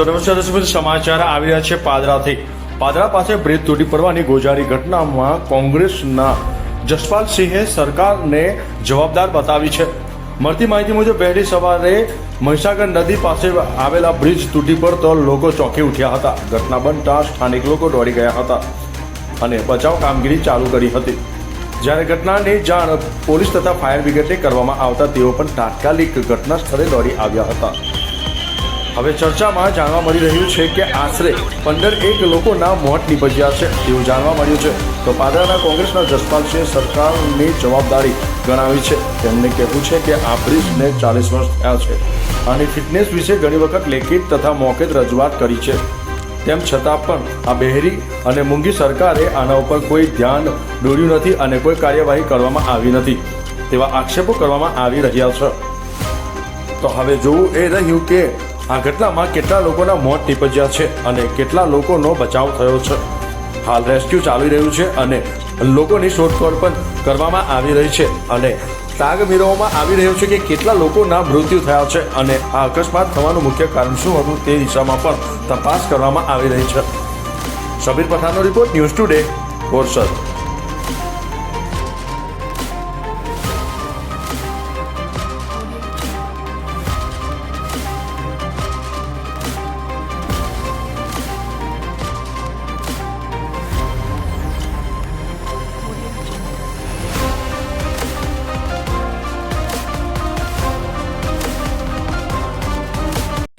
તો નમસ્કાર સમાચાર આવી રહ્યા છે પાદરાથી. પાદરા પાસે બ્રિજ તૂટી પડવાની ગોજારી ઘટનામાં કોંગ્રેસના જસપાલસિંહે સરકારને જવાબદાર બતાવી છે. મળતી માહિતી મુજબ, વહેલી સવારે મહીસાગર નદી પાસે આવેલા બ્રિજ તૂટી પડતો લોકો ચોંકી ઉઠ્યા હતા. ઘટના બનતા સ્થાનિક લોકો દોડી ગયા હતા અને બચાવ કામગીરી ચાલુ કરી હતી. જ્યારે ઘટનાની જાણ પોલીસ તથા ફાયર બ્રિગેડને કરવામાં આવતા તેઓ પણ તાત્કાલિક ઘટના સ્થળે દોડી આવ્યા હતા. હવે ચર્ચામાં જાણવા મળી રહ્યું છે કે આશરે પંદર એક લોકોના મોત નીપજ્યા છે તેવું જાણવા મળ્યું છે. તો પાદરાના કોંગ્રેસના જસપાલસિંહે સરકારની જવાબદારી ગણાવી છે. તેમને કહેવું છે કે આ બ્રિજને ચાલીસ વર્ષ થયા છે. અને ફિટનેસ વિશે ઘણી વખત લેખિત તથા મૌખિક રજૂઆત કરી છે. તેમ છતાં પણ આ બહેરી અને મૂંગી સરકારે આના ઉપર કોઈ ધ્યાન દોર્યું નથી અને કોઈ કાર્યવાહી કરવામાં આવી નથી. તેવા આક્ષેપો કરવામાં આવી રહ્યા છે. તો હવે જોવું એ રહ્યું કે આ ઘટનામાં કેટલા લોકોના મોત નીપજ્યા છે અને કેટલા લોકોનો બચાવ થયો છે. હાલ રેસ્ક્યુ ચાલી રહ્યું છે અને લોકોની શોધખોળ પણ કરવામાં આવી રહી છે અને તાગ મેળવવામાં આવી રહ્યો છે કે કેટલા લોકોના મૃત્યુ થયા છે અને આ અકસ્માત થવાનું મુખ્ય કારણ શું હતું તે દિશામાં પણ તપાસ કરવામાં આવી રહી છે. સબીર પઠાણનો રિપોર્ટ ન્યૂઝ ટુડે બોરસદ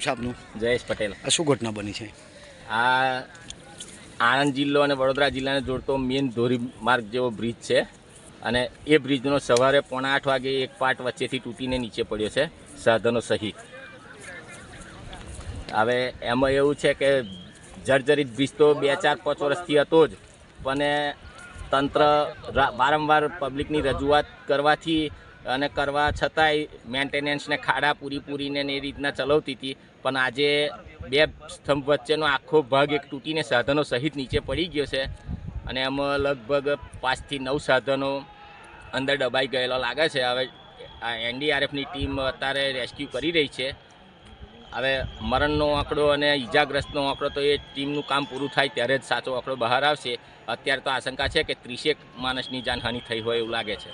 આપનું જયેશ પટેલ. આ શું ઘટના બની છે? આ આણંદ જિલ્લો અને વડોદરા જિલ્લાને જોડતો મેઇન ધોરીમાર્ગ જેવો બ્રિજ છે. અને એ બ્રિજનો સવારે પોણા આઠ વાગે એક પાર્ટ વચ્ચેથી તૂટીને નીચે પડ્યો છે સાધનો સહિત. હવે એમાં એવું છે કે જર્જરિત બ્રિજ તો બે ચાર પાંચ વર્ષથી હતો જ પણ તંત્ર વારંવાર પબ્લિકની રજૂઆત કરવાથી અને કરવા છતાંય મેન્ટેનન્સને ખાડા પૂરી પૂરીને એ રીતના ચલાવતી હતી. પણ આજે બે સ્તંભ વચ્ચેનો આખો ભાગ એક તૂટીને સાધનો સહિત નીચે પડી ગયો છે અને એમાં લગભગ પાંચથી નવ સાધનો અંદર દબાઈ ગયેલો લાગે છે. હવે આ એનડીઆરએફની ટીમ અત્યારે રેસ્ક્યુ કરી રહી છે. હવે મરણનો આંકડો અને ઈજાગ્રસ્તનો આંકડો તો એ ટીમનું કામ પૂરું થાય ત્યારે જ સાચો આંકડો બહાર આવશે. અત્યારે તો આશંકા છે કે ત્રીસેક માણસની જાનહાનિ થઈ હોય એવું લાગે છે.